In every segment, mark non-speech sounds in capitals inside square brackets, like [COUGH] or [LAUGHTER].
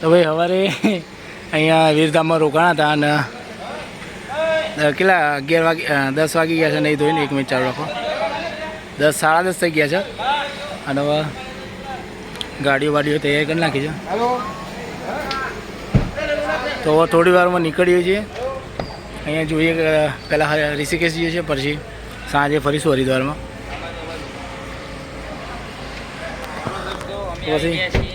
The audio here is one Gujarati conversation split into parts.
તો ભાઈ સવારે અહીંયા વીરધામમાં રોકાણા હતા અને કેટલા અગિયાર વાગે દસ વાગી ગયા છે નહીં ધોઈને એક મિનિટ ચાલુ રાખો. દસ, સાડા દસ થઈ ગયા છે. અને હવે ગાડીઓ વાડીઓ તૈયાર કરી નાખી છે. તો હવે થોડી વારમાં નીકળીએ છીએ. અહીંયા જોઈએ પહેલાં ઋષિકેશ જઈએ છીએ, પછી સાંજે ફરીશું હરિદ્વારમાં પછી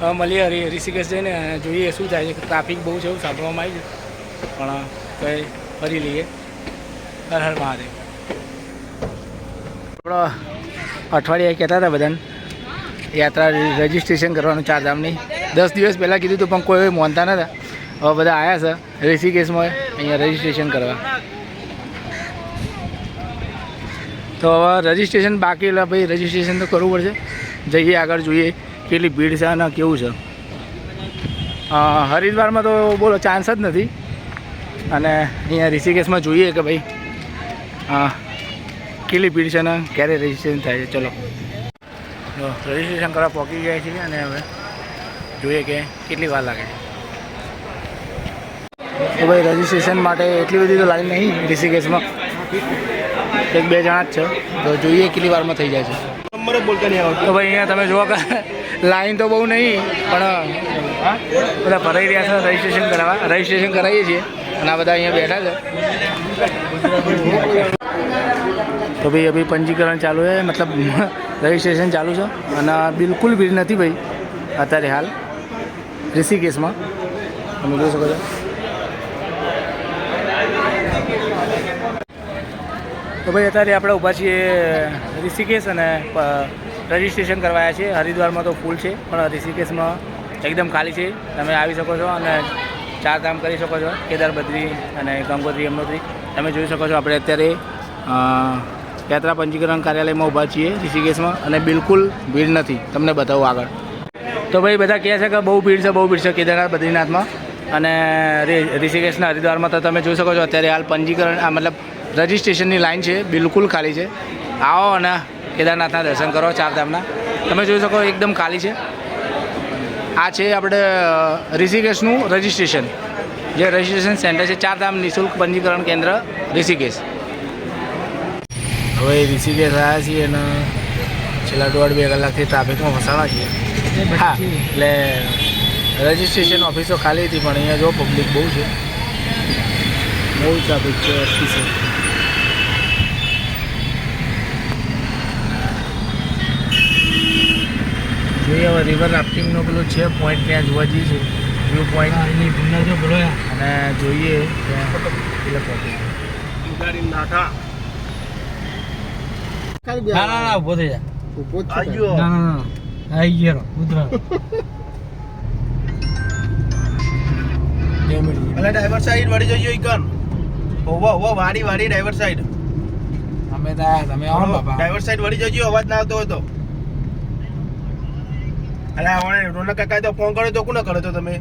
મળીએ હરી ઋષિકેશ જઈને જોઈએ શું થાય છે. ટ્રાફિક બહુ છે એવું સાંભળવામાં આવી છે. પણ કંઈ ફરી લઈએ. હર હર મહાદેવ. આપણો અઠવાડિયે કહેતા હતા બધાને, યાત્રા રજિસ્ટ્રેશન કરવાનું ચારધામની દસ દિવસ પહેલાં કીધું હતું, પણ કોઈ માનતા નતા. હવે બધા આવ્યા છે, ઋષિકેશમાં અહીંયા રજિસ્ટ્રેશન કરવા. તો હવે રજિસ્ટ્રેશન બાકી એટલે ભાઈ રજીસ્ટ્રેશન તો કરવું પડશે. જઈએ આગળ જોઈએ. કેટલી ભીડ છે અને કેવું છે? હરિદ્વારમાં તો બોલો ચાન્સ જ નથી. અને અહીંયા ઋષિકેશમાં જોઈએ કે ભાઈ કેટલી ભીડ છે ને ક્યારે રજિસ્ટ્રેશન થાય છે? ચલો. રજિસ્ટ્રેશન કરવા પહોંચી જાય છે અને હવે જોઈએ કે કેટલી વાર લાગે છે. તો ભાઈ રજિસ્ટ્રેશન માટે એટલી બધી તો લાઈન નહીં ઋષિકેશમાં. એક બે જણા જ છે. તો જોઈએ કેટલી વારમાં થઈ જાય છે. તો ભાઈ અહીંયા તમે જોવા લાઈન તો બહુ નહીં, પણ બધા ભરાઈ રહ્યા છે રજીસ્ટ્રેશન કરાવવા રજીસ્ટ્રેશન કરાવીએ છીએ. અને આ બધા અહીંયા બેઠા છે. તો ભાઈ, અભી પંજીકરણ ચાલુ છે, મતલબ રજીસ્ટ્રેશન ચાલુ છે. અને બિલકુલ ભીડ નથી ભાઈ, અત્યારે હાલ. ઋષિકેશમાં. તમે જોઈ શકો છો. તો ભાઈ, અત્યારે આપણે ઊભા છીએ ઋષિકેશ અને રજિસ્ટ્રેશન કરવાયા છે. હરિદ્વારમાં તો ફૂલ છે, પણ ઋષિકેશમાં એકદમ ખાલી છે. તમે આવી શકો છો અને ચાર ધામ કરી શકો છો. કેદાર બદ્રી અને ગંગોત્રી, યમનોત્રી. તમે જોઈ શકો છો આપણે અત્યારે યાત્રા પંજીકરણ કાર્યાલયમાં ઊભા છીએ ઋષિકેશમાં અને બિલકુલ ભીડ નથી. તમને બતાવું આગળ. તો ભાઈ બધા કહે છે કે બહુ ભીડ છે, બહુ ભીડ છે કેદારનાથ, બદ્રીનાથમાં. અને ઋષિકેશના હરિદ્વારમાં તો તમે જોઈ શકો છો અત્યારે હાલ પંજીકરણ મતલબ રજીસ્ટ્રેશનની લાઇન છે, બિલકુલ ખાલી છે. આવો અને કેદારનાથના દર્શન કરો ચારધામના તમે જોઈ શકો એકદમ ખાલી છે. આ છે આપણે ઋષિકેશનું રજિસ્ટ્રેશન જે રજિસ્ટ્રેશન સેન્ટર છે ચારધામ નિઃશુલ્ક પંજીકરણ કેન્દ્ર ઋષિકેશ. હવે ઋષિકેશ આવ્યા છીએ અને છેલ્લા દોઢ બે કલાકથી ટ્રાફિકમાં ફસાણા છીએ. હા એટલે રજિસ્ટ્રેશન ઓફિસો ખાલી હતી પણ અહીંયા જો પબ્લિક બહુ છે. બહુ ટ્રાફિક છે ઓફિસે જોઈએ હવે રિવર રાફ્ટિંગનો પેલો છે પોઈન્ટ ત્યાં જોવા જઈએ છે વ્યૂ પોઈન્ટ જો બોલો અને જોઈએ એટલે પહોંચી ગયો ઉતરા એટલે ડ્રાઈવર સાઈડ વાળી જઈએ ગન હોવા વાડી વાડી ડ્રાઈવર સાઈડ ડ્રાઈવર સાઈડ વળી જજો અવાજ ના આવતો હતો અરે હવે રોનક કાકાએ તો ફોન કર્યો તો કોને કર્યો તો તમે?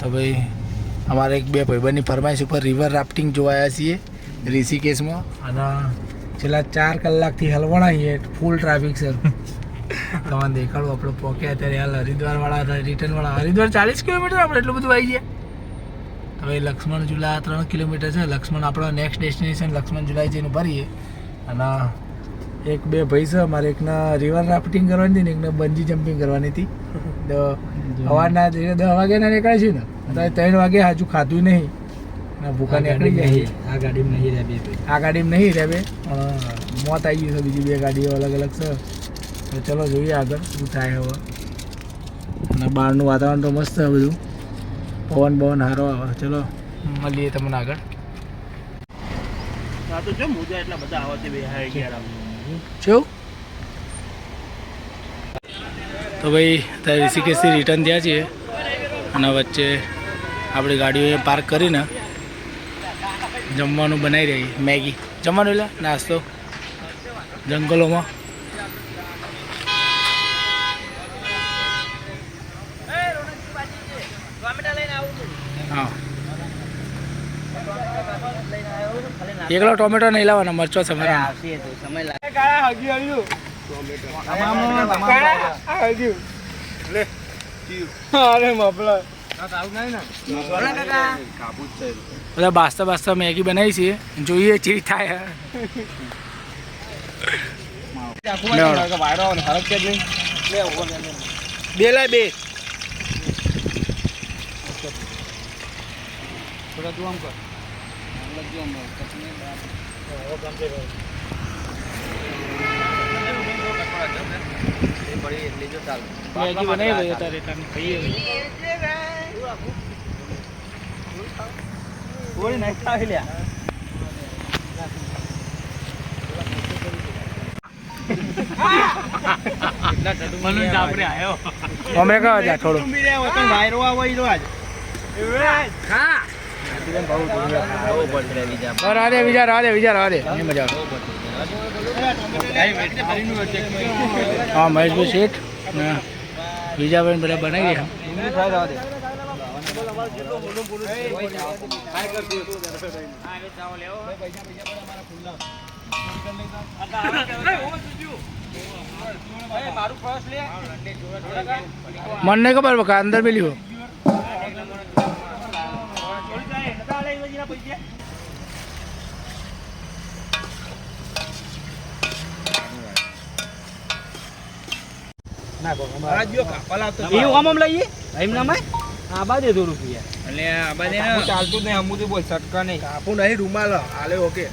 તો ભાઈ અમારે એક બે ભાઈબંધની ફરમાઈશ ઉપર રિવર રાફ્ટિંગ જોવાયા છીએ ઋષિકેશમાં. અને? છેલ્લા ચાર કલાકથી હલવણાઈએ ફૂલ ટ્રાફિક સર તમને દેખાડો આપણો પોકે અત્યારે હાલ હરિદ્વારવાળા રિટર્નવાળા. હરિદ્વાર ચાલીસ કિલોમીટર આપણે એટલું બધું આવી ગયા. હવે લક્ષ્મણ ઝુલા ત્રણ કિલોમીટર છે. લક્ષ્મણ આપણો નેક્સ્ટ ડેસ્ટિનેશન લક્ષ્મણ ઝુલા જઈને ભરીએ અને એક બે ભાઈ છે અમારે એકને રિવર રાફ્ટિંગ કરવાની હતી ને એકને બંજી જમ્પિંગ કરવાની હતી. [LAUGHS] હવાના દસ વાગે ના નીકળે છે ને તો ત્રણ વાગે હાજુ ખાધું નહીં. અને જાય આ ગાડીમાં નહીં રહે બે મોત આવી ગયું બીજી બે ગાડીઓ અલગ અલગ છે. તો જોઈએ આગળ થાય હવે. બહારનું વાતાવરણ તો મસ્ત છે બધું. પવન પવન હારો આવે. ચલો મળીએ તમને આગળ. જો. તો ભાઈ અત્યારે ઋષિકેશથી રિટર્ન થયા છીએ. અને વચ્ચે આપણી ગાડીઓ પાર્ક કરીને જમવાનું બનાવી રહી મેગી. જમવાનું એટલે નાસ્તો. જંગલોમાં. હા. એકલો ટોમેટો નહીં લાવવાના મરચો સમય કાળા હજી હળ્યું. બધા બાસ્તા બાસ્તા મેગી બનાવી છે. જોઈએ ચી થાય. બે લાય બે. થોડા તું આમ કર. મેગી બનાવી ભાઈ અત્યારે તમે ખાઈએ. અમે કહો જા થોડું વાયરો આવે ઈ આજ. બસ રાધે બીજા રાધે બીજા રાધે. મજા આવે હા મહેશભાઈ શેઠ ને બીજા ભાઈ બધા બનાવી રહ્યા. મને ખબર અંદર પેલી હો આ જો કાપા લાવતો એ આમ આમ લઈએ? એમ ના માય આ બાજે થોડું એટલે આ બાજે ચાલતું નહીં હમું બોલ સટકા નહીં. કાપું નહીં રૂમાલ હાલે ઓકે.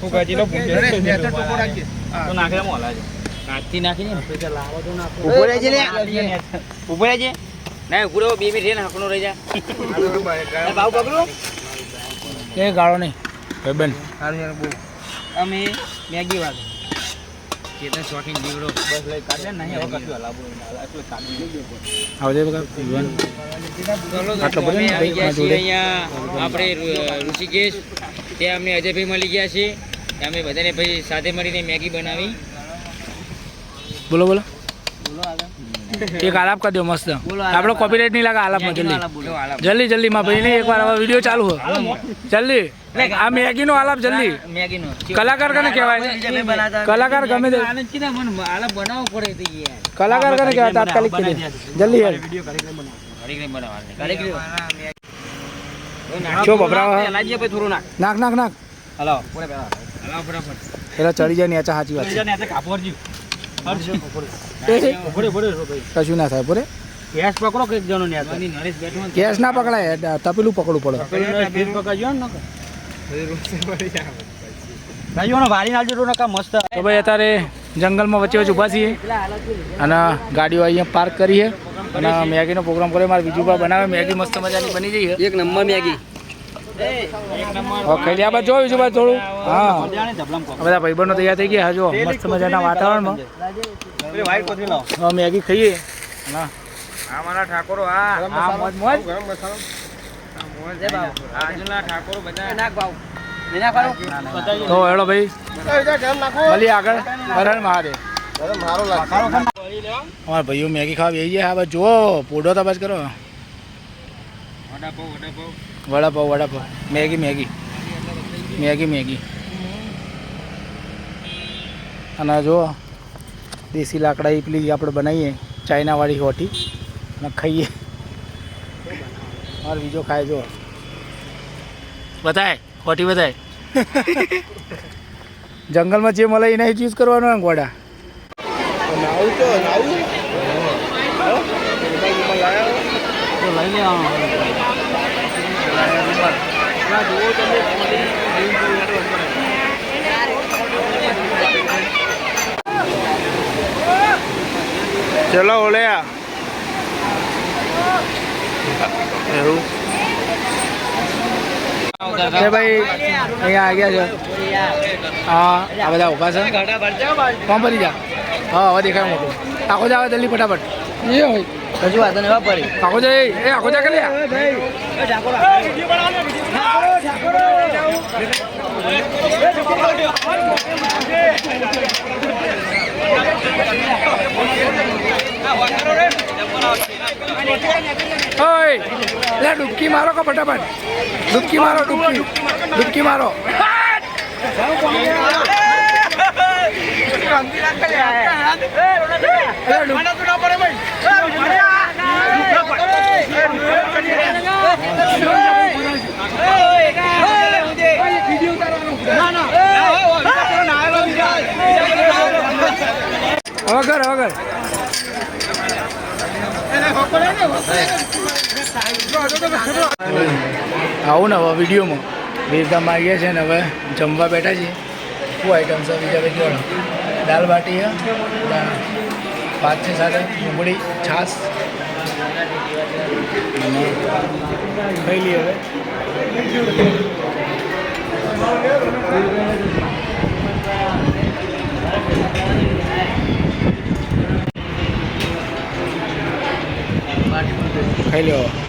તું ગાજી લો ટોકો રાખજે. તો નાખે મોલા છે કાચી નાખી ને પછી લાવો તો નાખો. રહેજે રહેજે. ના ઊભો બે મિનિટ રહે ને હાકણો રહી જા. એ ગાળો નહીં. ભાઈબંધ અમે મેગી વાગે ચેતન શોખીન જીવડો. બસ લઈ કાઢે નહીં હવે કશું હલાવું એટલે કાઢી આવજે બકા ભગવાન. આટલો બધો અમે ને આવી ગયા છીએ અહીંયા આપણે ઋષિકેશ. ત્યાં અમને અજયભાઈ મળી ગયા છે અમે બધાને પછી સાથે મળીને મેગી બનાવી. બોલો બોલો. એક આલાપ કરી દો મસ્ત. આપણો કોપીરાઇટ નહીં લાગે આલાપમાં જલ્દી. જલ્દી જલ્દી માં ભાઈ નહીં એકવાર હવે વીડિયો ચાલુ હોય. જલ્દી. આ મેગીનો આલાપ જલ્દી. કલાકાર કને કહેવાય? કલાકાર ગમે તે આલાપ ને બનાવવો પડે કલાકાર કને કહેવાય તાત્કાલિક જલ્દી લાજીએ પછી થોડું નાખ. નાખ નાખ હલાવો પેલા. ચડી જાય નેચા સાચી વાત કશું ના થાય બોલે ગેસ પકડો કે જણો ને બેઠો ને પકડાય તપેલું પકડવું પડે. પકડજો ને તો ભાઈ અત્યારે જંગલમાં વચ્ચે વચ્ચે ઊભા છીએ અને ગાડીઓ અહીંયા પાર્ક કરી છે. અને મેગીનો પ્રોગ્રામ કર્યો મારે બીજું પણ બનાવે. મેગી મસ્ત મજાની બની ગઈ એક નંબર મેગી. લ્યા બાદ જો બીજું બાદ થોડું. હા. બધા ભાઈબંધો તૈયાર થઈ ગયા જો મસ્ત મજાના વાતાવરણમાં. મેગી ખાઈએ. અને આ મારા ઠાકોરો આ. આ મોજ મોજ. આજના ઠાકોરો બધા. નાખ ભાવ તો હેડો ભાઈ. ભલી આગળ. હરણ મહાદેવ. અમારા ભાઈઓ મેગી ખાવા બેસી હા બસ જુઓ પોડો તપાસ કરો. Vada pav vada pav vada pav vada pav. Maggi Maggi. Maggi Maggi. અને જો દેશી લાકડા એ પેલી આપણે બનાવીએ ચાઇનાવાળી હોટી અને ખાઈએ. મારે બીજો ખાય જો. બતાય હોટી બતાય [LAUGHS] જંગલમાં જે મળે એને ચૂઝ કરવાનો ને ગોડા. નાવું તો નાવું ચલો એવું? એ ભાઈ અહીંયા આ ગયા છે. હા આ બધા ઊભા છે. કોણ ભરી જા હા હવે દેખાય મોટું. આખો જા જલ્દી ફટાફટ. એ હોય. હજુ વાતો નહીં વાપરી આખો જા એ એ આખો જા કરી ઓય લે ડૂબકી મારો કો ફટાફટ. ડૂબકી મારો ડૂબકી. ડૂબકી મારો. એ વગર વગર. આવું ને હવે વિડીયોમાં. વીરધામ આવી ગયા છે ને હવે જમવા બેઠા છીએ. શું આઈટમ છે બીજા બધી જોડો? દાલ બાટી ભાત છે સાથે, ડુંગળી, છાશ. ખાઈ લઈએ હવે. ખાઈ લ્યો